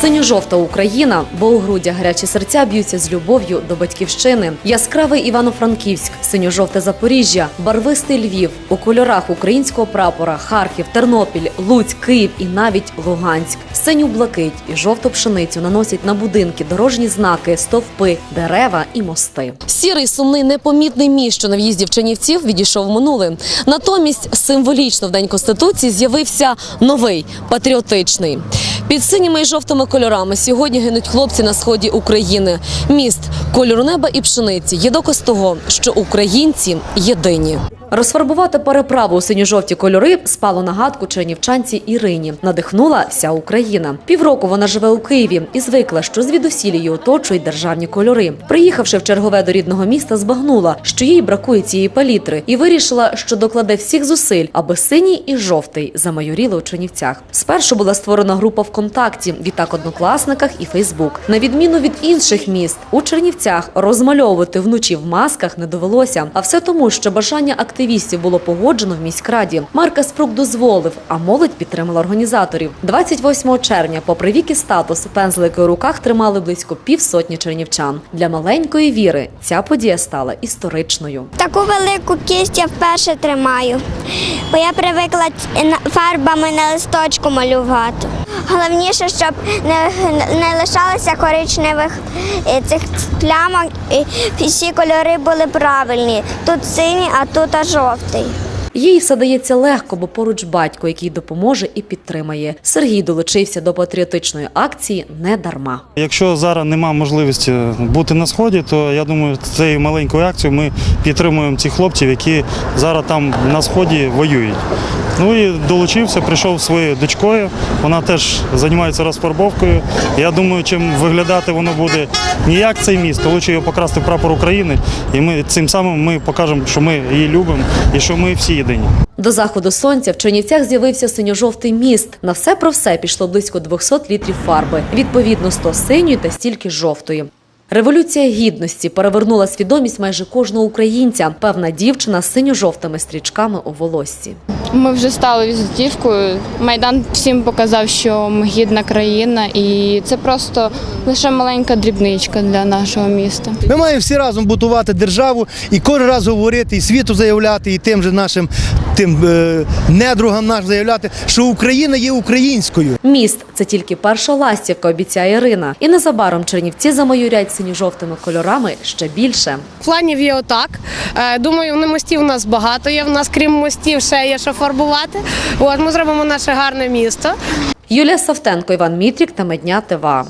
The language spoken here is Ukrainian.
Синьо-жовта Україна, бо у грудях гарячі серця б'ються з любов'ю до батьківщини. Яскравий Івано-Франківськ, синьо-жовте Запоріжжя, барвистий Львів у кольорах українського прапора, Харків, Тернопіль, Луцьк, Київ і навіть Луганськ. Синю блакить і жовту пшеницю наносять на будинки, дорожні знаки, стовпи, дерева і мости. Сірий сумний непомітний міст, що на в'їзді в Чернівців відійшов в минуле. Натомість символічно в день конституції з'явився новий патріотичний. Під синіми і жовтими кольорами сьогодні гинуть хлопці на сході України. Міст кольору неба і пшениці є доказ того, що українці єдині. Розфарбувати переправу у синьо-жовті кольори спало на гадку чернівчанці Ірині. Надихнула вся Україна. Півроку вона живе у Києві і звикла, що звідусіль її оточують державні кольори. Приїхавши в чергове до рідного міста, збагнула, що їй бракує цієї палітри, і вирішила, що докладе всіх зусиль, аби синій і жовтий замайоріли у Чернівцях. Спершу була створена група ВКонтакті, відтак однокласниках і Фейсбук. На відміну від інших міст, у Чернівцях розмальовувати вночі в масках не довелося. А все тому, що бажання активістів було погоджено в міськраді. Марка Спрук дозволив, а молодь підтримала організаторів. 28 червня, попри вік і статус, пензлики у руках тримали близько півсотні чернівчан. Для маленької віри ця подія стала історичною. Таку велику кість я вперше тримаю, бо я привикла фарбами на листочку малювати. Головніше, щоб не, не лишалося коричневих е, цих плямок, і всі кольори були правильні. Тут синій, а тут жовтий. Їй все дається легко, бо поруч батько, який допоможе і підтримає. Сергій долучився до патріотичної акції не дарма. Якщо зараз немає можливості бути на сході, то я думаю, цією маленькою акцією ми підтримуємо цих хлопців, які зараз там на сході воюють. Ну і долучився, прийшов своєю дочкою. Вона теж займається розфарбовкою. Я думаю, чим виглядати воно буде не як цей міст, то лучше його покрасти в прапор України. І ми цим самим ми покажемо, що ми її любимо і що ми всі єдині. До заходу сонця в Чернівцях з'явився синьо-жовтий міст. На все про все пішло близько 200 літрів фарби, відповідно 100 синьої та стільки жовтої. Революція гідності перевернула свідомість майже кожного українця. Певна дівчина з синьо-жовтими стрічками у волоссі. Ми вже стали візитівкою. Майдан всім показав, що ми гідна країна, і це просто лише маленька дрібничка для нашого міста. Ми маємо всі разом будувати державу і кожен раз говорити, і світу заявляти, і тим же нашим тим е, недругам нашим заявляти, що Україна є українською. Міст це тільки перша ластівка, обіцяє Ірина. І незабаром Чернівці замайорять синьо-жовтими кольорами ще більше. Планів є отак. Е, Думаю, на мостів у нас багато є. В нас крім мостів ще є що фарбувати. От ми зробимо наше гарне місто. Юлія Савтенко, Іван Мітрік та Медня ТВА.